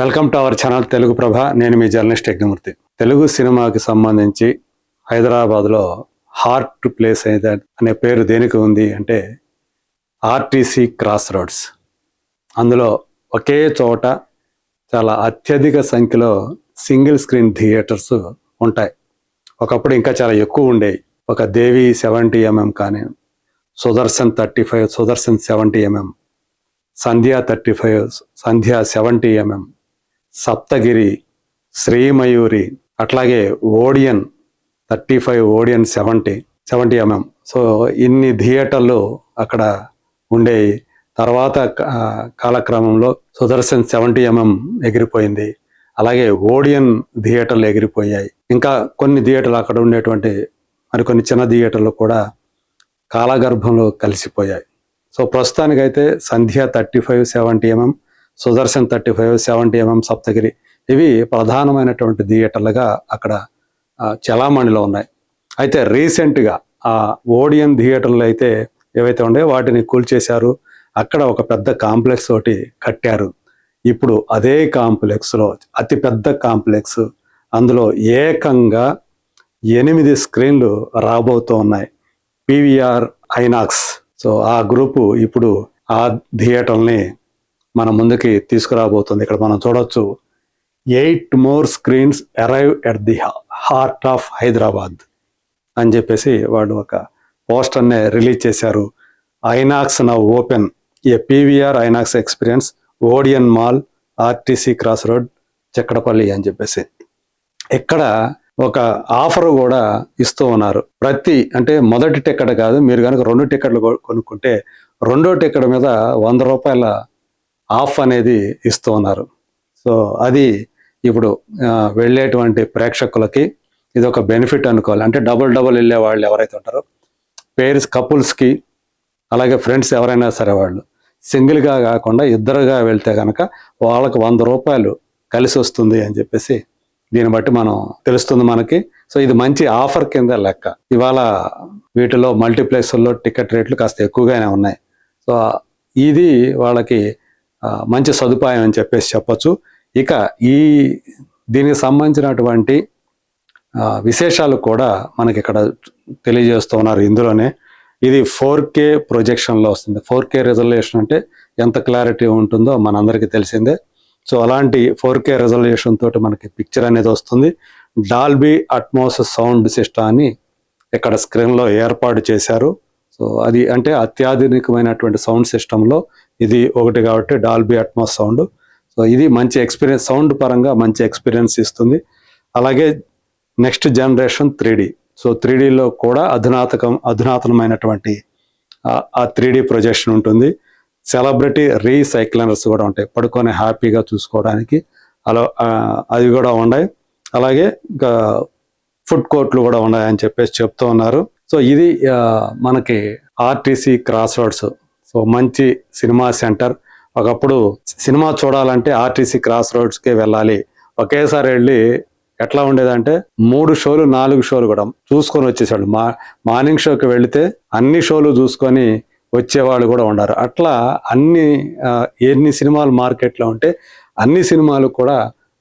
Welcome to our channel Telugu Prabha. నేను మీ journalist Yagnamurthy. Telugu సినిమాకి సంబంధించి హైదరాబాద్లో హార్ట్ ప్లేస్ అయితే అనే పేరు దేనికి ఉంది అంటే ఆర్టీసీ క్రాస్ రోడ్స్. అందులో ఒకే చోట చాలా అత్యధిక సంఖ్యలో సింగిల్ స్క్రీన్ థియేటర్స్ ఉంటాయి. ఒకప్పుడు ఇంకా చాలా ఎక్కువ ఉండేవి. ఒక దేవి సెవెంటీ ఎంఎం కానీ Sudarshan thirty five Sudarshan seventy MM Sandhya thirty five Sandhya seventy MM Saptagiri Srimayuri అట్లాగే Odeon thirty five Odeon seventy seventy MM. So ఇన్ని థియేటర్లు అక్కడ ఉండేవి తర్వాత కాలక్రమంలో సుదర్శన్ సెవెంటీ ఎంఎం ఎగిరిపోయింది. అలాగే ఓడియన్ థియేటర్లు ఎగిరిపోయాయి. ఇంకా కొన్ని థియేటర్లు అక్కడ ఉండేటువంటి మరికొన్ని చిన్న థియేటర్లు కూడా కాలగర్భంలో కలిసిపోయాయి. సో ప్రస్తుతానికైతే Sandhya thirty five seventy MM Sudarshan thirty five seventy MM Saptagiri ఇవి ప్రధానమైనటువంటి థియేటర్లుగా అక్కడ చలామణిలో ఉన్నాయి. అయితే రీసెంట్గా ఆ ఓడియన్ థియేటర్లు అయితే ఏవైతే ఉన్నాయో వాటిని కూల్చేశారు. అక్కడ ఒక పెద్ద కాంప్లెక్స్ ఒకటి కట్టారు. ఇప్పుడు అదే కాంప్లెక్స్లో అతిపెద్ద కాంప్లెక్స్ అందులో ఏకంగా ఎనిమిది స్క్రీన్లు రాబోతూ ఉన్నాయి. PVR INOX. సో ఆ గ్రూపు ఇప్పుడు ఆ థియేటర్ని మన ముందుకి తీసుకురాబోతుంది. ఇక్కడ మనం చూడొచ్చు eight more screens arrive at the heart of Hyderabad అని చెప్పేసి వాడు ఒక పోస్టర్ని రిలీజ్ చేశారు. INOX now open a PVR INOX experience Odeon mall RTC cross road Chikkadpally అని చెప్పేసి. ఇక్కడ ఒక ఆఫర్ కూడా ఇస్తూ ఉన్నారు. ప్రతి అంటే మొదటి టికెట్ కాదు మీరు కనుక రెండు టికెట్లు కొనుక్కుంటే రెండో టికెట్ మీద వంద రూపాయల ఆఫ్ అనేది ఇస్తూ ఉన్నారు. సో అది ఇప్పుడు వెళ్ళేటువంటి ప్రేక్షకులకి ఇది ఒక బెనిఫిట్ అనుకోవాలి. అంటే డబుల్ డబుల్ వెళ్ళే వాళ్ళు ఎవరైతే ఉంటారో పేరెంట్స్ కపుల్స్కి అలాగే ఫ్రెండ్స్ ఎవరైనా సరే వాళ్ళు సింగిల్గా కాకుండా ఇద్దరుగా వెళ్తే కనుక వాళ్ళకి వంద రూపాయలు కలిసి వస్తుంది అని చెప్పేసి దీన్ని బట్టి మనం తెలుస్తుంది మనకి. సో ఇది మంచి ఆఫర్ కింద లెక్క. ఇవాళ వీటిలో మల్టీప్లెక్స్లో టికెట్ రేట్లు కాస్త ఎక్కువగానే ఉన్నాయి. సో ఇది వాళ్ళకి మంచి సదుపాయం అని చెప్పేసి చెప్పొచ్చు. ఇక ఈ దీనికి సంబంధించినటువంటి విశేషాలు కూడా మనకి ఇక్కడ తెలియజేస్తూ ఉన్నారు ఇందులోనే. ఇది ఫోర్ కే ప్రొజెక్షన్లో వస్తుంది. ఫోర్ కే రిజల్యూషన్ అంటే ఎంత క్లారిటీ ఉంటుందో మనందరికీ తెలిసిందే. సో అలాంటి ఫోర్ కే రిజల్యూషన్ తోటి మనకి పిక్చర్ అనేది వస్తుంది. డాల్బీ అట్మోస్ సౌండ్ సిస్టమ్ అని ఇక్కడ స్క్రీన్లో ఏర్పాటు చేశారు. సో అది అంటే అత్యాధునికమైనటువంటి సౌండ్ సిస్టంలో ఇది ఒకటి కాబట్టి డాల్బీ అట్మాస్ సౌండ్ సో ఇది మంచి ఎక్స్పీరియన్స్ సౌండ్ పరంగా మంచి ఎక్స్పీరియన్స్ ఇస్తుంది. అలాగే next generation three so three కూడా అధునాతకం అధునాతనమైనటువంటి ఆ- three D three D projection ఉంటుంది. సెలబ్రిటీ రీసైక్లర్స్ కూడా ఉంటాయి. పడుకొని హ్యాపీగా చూసుకోవడానికి అలా అవి కూడా ఉన్నాయి. అలాగే ఇంకా ఫుడ్ కోర్ట్లు కూడా ఉన్నాయని చెప్పేసి చెప్తూ ఉన్నారు. సో ఇది మనకి ఆర్టీసీ క్రాస్ రోడ్స్ సో మంచి సినిమా సెంటర్. ఒకప్పుడు సినిమా చూడాలంటే ఆర్టీసీ క్రాస్ రోడ్స్కే వెళ్ళాలి. ఒకేసారి వెళ్ళి ఎట్లా ఉండేదంటే మూడు షోలు నాలుగు షోలు కూడా చూసుకొని వచ్చేసాడు మా మార్నింగ్ షోకి వెళితే అన్ని షోలు చూసుకొని వచ్చేవాళ్ళు కూడా ఉన్నారు అట్లా అన్ని ఎన్ని సినిమాలు మార్కెట్లో ఉంటే అన్ని సినిమాలు కూడా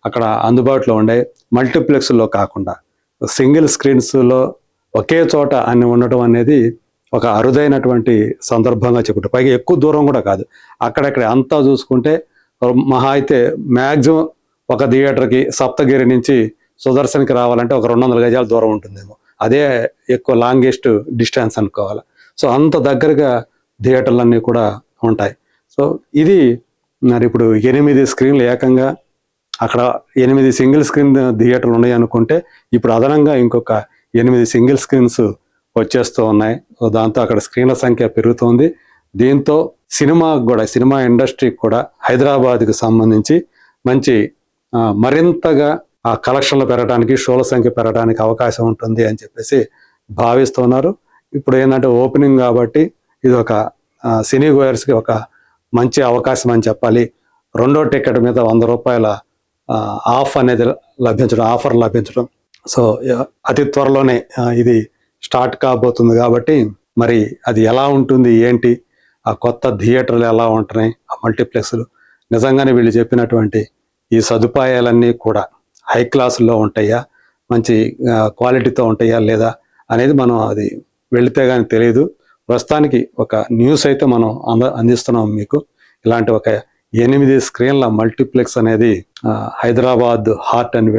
అక్కడ అందుబాటులో ఉండే మల్టీప్లెక్స్లో కాకుండా సింగిల్ స్క్రీన్స్లో ఒకే చోట అన్ని ఉండటం అనేది ఒక అరుదైనటువంటి సందర్భంగా చెప్పుకుంటాం. పైగా ఎక్కువ దూరం కూడా కాదు. అక్కడక్కడ అంతా చూసుకుంటే మహా అయితే మ్యాక్సిమం ఒక థియేటర్కి సప్తగిరి నుంచి సుదర్శన్కి రావాలంటే ఒక రెండు వందల గజాల దూరం ఉంటుందేమో. అదే ఎక్కువ లాంగెస్ట్ డిస్టెన్స్ అనుకోవాలి. సో అంత దగ్గరగా థియేటర్లన్నీ కూడా ఉంటాయి. సో ఇది మరి ఇప్పుడు ఎనిమిది స్క్రీన్లు ఏకంగా అక్కడ ఎనిమిది సింగిల్ స్క్రీన్ థియేటర్లు ఉన్నాయి అనుకుంటే ఇప్పుడు అదనంగా ఇంకొక ఎనిమిది సింగిల్ స్క్రీన్స్ వచ్చేస్తూ ఉన్నాయి. దాంతో అక్కడ స్క్రీన్ల సంఖ్య పెరుగుతుంది. దీంతో సినిమా కూడా సినిమా ఇండస్ట్రీకి కూడా హైదరాబాద్కి సంబంధించి మంచి మరింతగా ఆ కలెక్షన్లు పెరగడానికి షోల సంఖ్య పెరగడానికి అవకాశం ఉంటుంది అని చెప్పేసి భావిస్తున్నారు. ఇప్పుడు ఏంటంటే ఓపెనింగ్ కాబట్టి ఇది ఒక సినీ గోయర్స్కి ఒక మంచి అవకాశం అని చెప్పాలి. రెండో టికెట్ మీద వంద రూపాయల ఆఫ్ అనేది లభించడం ఆఫర్ లభించడం. సో అతి త్వరలోనే ఇది స్టార్ట్ కాబోతుంది కాబట్టి మరి అది ఎలా ఉంటుంది ఏంటి ఆ కొత్త థియేటర్లు ఎలా ఉంటున్నాయి ఆ మల్టీప్లెక్స్లు. నిజంగానే వీళ్ళు చెప్పినటువంటి ఈ సదుపాయాలన్నీ కూడా హై క్లాసుల్లో ఉంటాయా మంచి క్వాలిటీతో ఉంటాయా లేదా అనేది మనం అది వెళితే కానీ తెలియదు. ప్రస్తుతానికి ఒక న్యూస్ అయితే మనం అంద అందిస్తున్నాం మీకు. ఇలాంటి ఒక ఎనిమిది స్క్రీన్ల మల్టీప్లెక్స్ అనేది హైదరాబాద్ హార్ట్ అని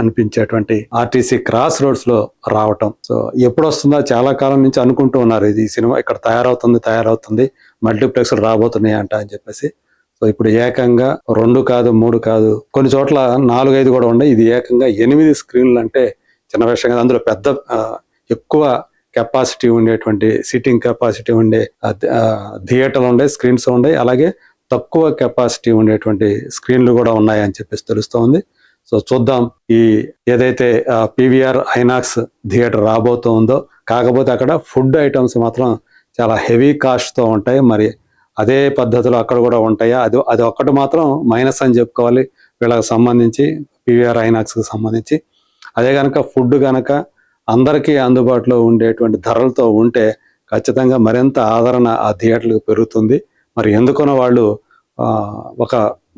అనిపించేటువంటి ఆర్టీసీ క్రాస్ రోడ్స్లో రావటం. సో ఎప్పుడు వస్తుందో చాలా కాలం నుంచి అనుకుంటూ ఉన్నారు. ఇది సినిమా ఇక్కడ తయారవుతుంది తయారవుతుంది మల్టీప్లెక్స్ రాబోతున్నాయి అంట అని చెప్పేసి. సో ఇప్పుడు ఏకంగా రెండు కాదు మూడు కాదు కొన్ని చోట్ల నాలుగు ఐదు కూడా ఉన్నాయి. ఇది ఏకంగా ఎనిమిది స్క్రీన్లు అంటే చిన్న విషయం కదా. అందులో పెద్ద ఎక్కువ కెపాసిటీ ఉండేటువంటి సీటింగ్ కెపాసిటీ ఉండే థియేటర్లు ఉండే స్క్రీన్స్ ఉన్నాయి అలాగే తక్కువ కెపాసిటీ ఉండేటువంటి స్క్రీన్లు కూడా ఉన్నాయని చెప్పేసి తెలుస్తోంది. సో చూద్దాం ఈ ఏదైతే పీవీఆర్ ఐనాక్స్ థియేటర్ రాబోతుందో కాకపోతే అక్కడ ఫుడ్ ఐటమ్స్ మాత్రం చాలా హెవీ కాస్ట్తో ఉంటాయి. మరి అదే పద్ధతిలో అక్కడ కూడా ఉంటాయా? అది అది ఒక్కటి మాత్రం మైనస్ అని చెప్పుకోవాలి. వీళ్ళకి సంబంధించి పీవీఆర్ ఐనాక్స్కి సంబంధించి. అదే కనుక ఫుడ్ కనుక అందరికీ అందుబాటులో ఉండేటువంటి ధరలతో ఉంటే ఖచ్చితంగా మరింత ఆదరణ ఆ థియేటర్లకు పెరుగుతుంది. మరి ఎందుకనో వాళ్ళు ఒక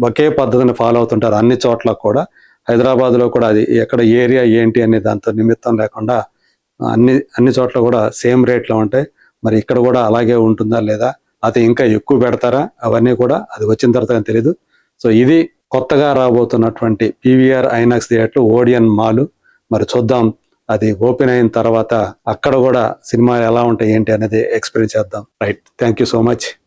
ఒకే పద్ధతిని ఫాలో అవుతుంటారు అన్ని చోట్ల కూడా. హైదరాబాద్లో కూడా అది ఎక్కడ ఏరియా ఏంటి అనే దాంతో నిమిత్తం లేకుండా అన్ని అన్ని చోట్ల కూడా సేమ్ రేట్లో ఉంటాయి. మరి ఇక్కడ కూడా అలాగే ఉంటుందా లేదా అది ఇంకా ఎక్కువ పెడతారా అవన్నీ కూడా అది వచ్చిన తర్వాత తెలియదు సో ఇది కొత్తగా రాబోతున్నటువంటి PVR INOX theatre Odeon mall. మరి చూద్దాం అది ఓపెన్ అయిన తర్వాత అక్కడ కూడా సినిమాలు ఎలా ఉంటాయి ఏంటి అనేది ఎక్స్పీరియన్స్ చేద్దాం. Right thank you so much.